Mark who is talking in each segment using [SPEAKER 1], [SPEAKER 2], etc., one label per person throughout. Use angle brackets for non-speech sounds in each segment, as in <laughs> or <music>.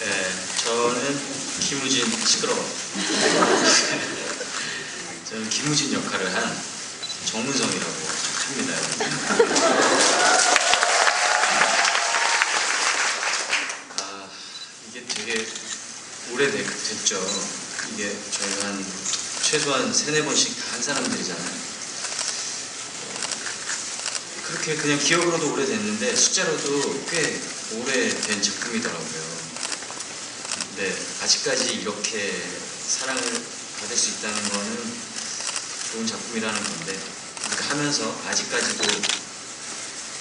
[SPEAKER 1] 네, 저는 김우진 시끄러워. <laughs> 저는 김우진 역할을 한 정문성이라고 합니다. 아, 이게 되게 오래됐죠. 이게 저희가 한 최소한 세네 번씩 다 한 사람들이잖아요. 그렇게 그냥 기억으로도 오래됐는데 숫자로도 꽤 오래된 작품이더라고요. 네, 아직까지 이렇게 사랑을 받을 수 있다는 거는 좋은 작품이라는 건데 이렇게 하면서 아직까지도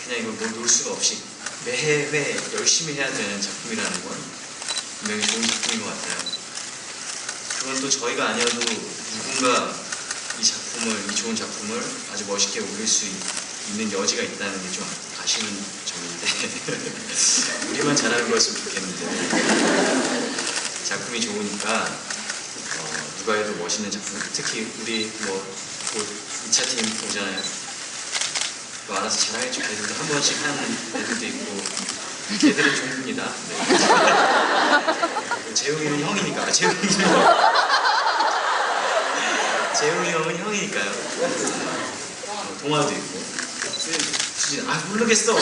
[SPEAKER 1] 그냥 이걸 뭘 놓을 수가 없이 매회 열심히 해야 되는 작품이라는 건 분명히 좋은 작품인 것 같아요. 그건 또 저희가 아니어도 누군가 이 작품을, 이 좋은 작품을 아주 멋있게 올릴 수 있- 있는 여지가 있다는 게 좀 아쉬운 점인데. <laughs> 우리만 잘하는 거였으면 좋겠는데. 작품이 좋으니까 어, 누가 해도 멋있는 작품. 특히 우리 뭐곧 2차 팀 오잖아요. 또 알아서 잘하겠죠 걔들도 한 번씩 하는 애들도 있고 걔들은 좋습니다. 네. 재웅이는 형이니까. 아, 재웅이는 재웅이 형은 형이니까요. 어, 동화도 있고 아 모르겠어. <laughs>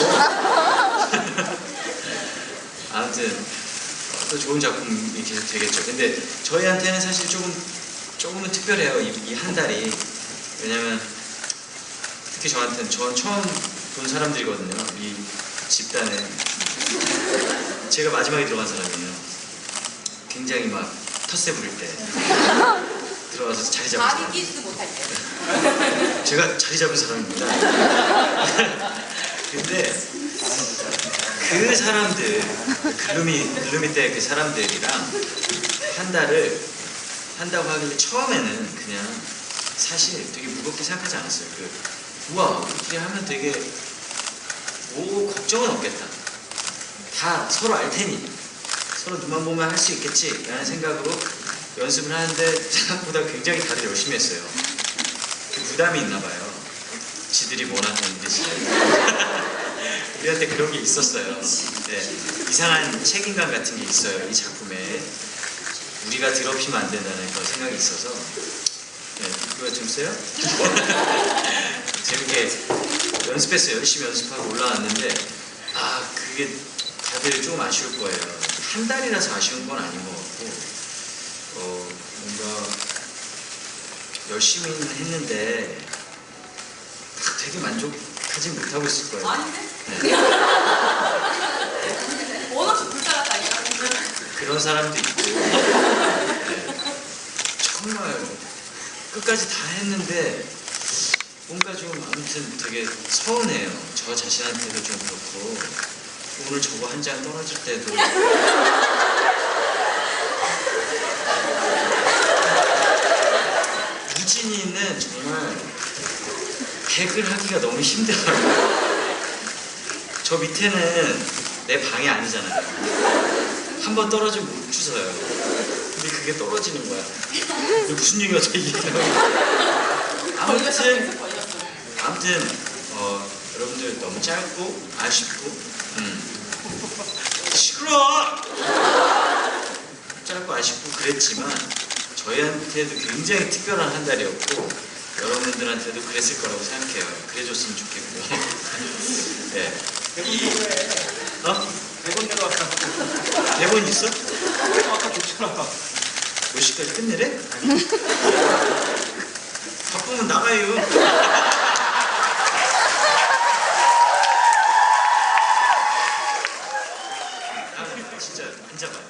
[SPEAKER 1] 아무튼 어, 또 좋은 작품이 계속 되겠죠. 근데 저희한테는 사실 조금 조금은 특별해요 이 한 달이. 왜냐면 특히 저한테는 전 처음 본 사람들이거든요 이 집단에. 제가 마지막에 들어간 사람이에요. 굉장히 막 텃세 부릴 때. 들어가서 자리
[SPEAKER 2] 발이
[SPEAKER 1] 사람
[SPEAKER 2] 끼지도 못할 때. <laughs>
[SPEAKER 1] 제가 자리 잡은 사람입니다. <laughs> 근데 그 사람들, 글루미, 글루미 때 그 사람들이랑 한 달을 한다고 하길래 처음에는 그냥 사실 되게 무겁게 생각하지 않았어요. 그, 우와, 우리끼리 하면 되게 뭐 걱정은 없겠다. 다 서로 알 테니 서로 눈만 보면 할 수 있겠지 라는 생각으로 연습을 하는데 생각보다 굉장히 다들 열심히 했어요. 그 부담이 있나 봐요. 지들이 원하는 일이지. <laughs> 우리한테 그런 게 있었어요. 네, 이상한 책임감 같은 게 있어요. 이 작품에 우리가 더럽히면 안 된다는 그런 생각이 있어서 네, 이거 좀 써요? <laughs> 재밌게 연습했어요. 열심히 연습하고 올라왔는데 아 그게 다들 조금 아쉬울 거예요. 한 달이라서 아쉬운 건 같고 열심히는 했는데 되게 만족하지 못하고 있을 거예요.
[SPEAKER 2] 아닌데?
[SPEAKER 1] 네. <laughs>
[SPEAKER 2] 원없이 이거.
[SPEAKER 1] 그런 사람도 있고 네. 정말 끝까지 다 했는데 뭔가 좀 아무튼 되게 서운해요. 저 자신한테도 좀 그렇고 오늘 저거 한장 떨어질 때도 우진이는 정말 백을 하기가 너무 힘들어요. 저 밑에는 내 방이 아니잖아요. 한 번 떨어지면 못 주워요. 근데 그게 떨어지는 거야. 무슨 얘기가 저
[SPEAKER 2] 걸렸어,
[SPEAKER 1] 아무튼. 아무튼 어, 여러분들 너무 짧고 아쉽고 음. 시끄러 짧고 아쉽고 그랬지만 저희한테도 굉장히 특별한 한 달이었고 여러분들한테도 그랬을 거라고 생각해요. 그래줬으면 좋겠고요. <laughs> 네. 어?
[SPEAKER 3] 대본 내려왔다.
[SPEAKER 1] 대본 있어?
[SPEAKER 3] 아까 줬잖아.
[SPEAKER 1] 몇 시까지 끝내래? <laughs> 바쁘면 나가요. 아, 진짜 앉아봐요.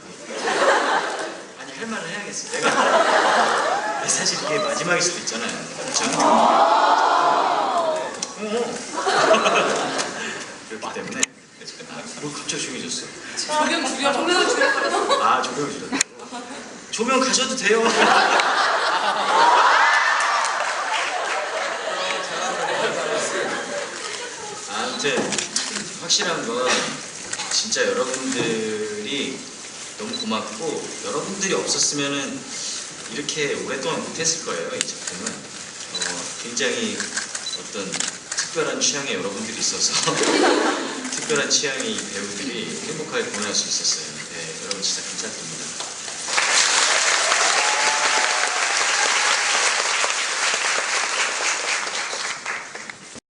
[SPEAKER 1] 아니 할 말을 해야겠어. 내가 사실 이게 마지막일 수도 있잖아요. 그렇죠? 어. 그렇기 때문에 아, 뭐 갑자기 조용해졌어.
[SPEAKER 2] 조명 줄여, 조명을 줄여.
[SPEAKER 1] 아 조명 주셨다. 조명 가셔도 돼요. 아무튼 확실한 건 진짜 여러분들이 너무 고맙고 여러분들이 없었으면은 이렇게 오랫동안 못했을 거예요 이 작품은 어, 굉장히 어떤 특별한 취향의 여러분들이 있어서 <laughs> 특별한 취향의 배우들이 행복하게 보낼 수 있었어요. 네, 여러분 진짜 감사드립니다.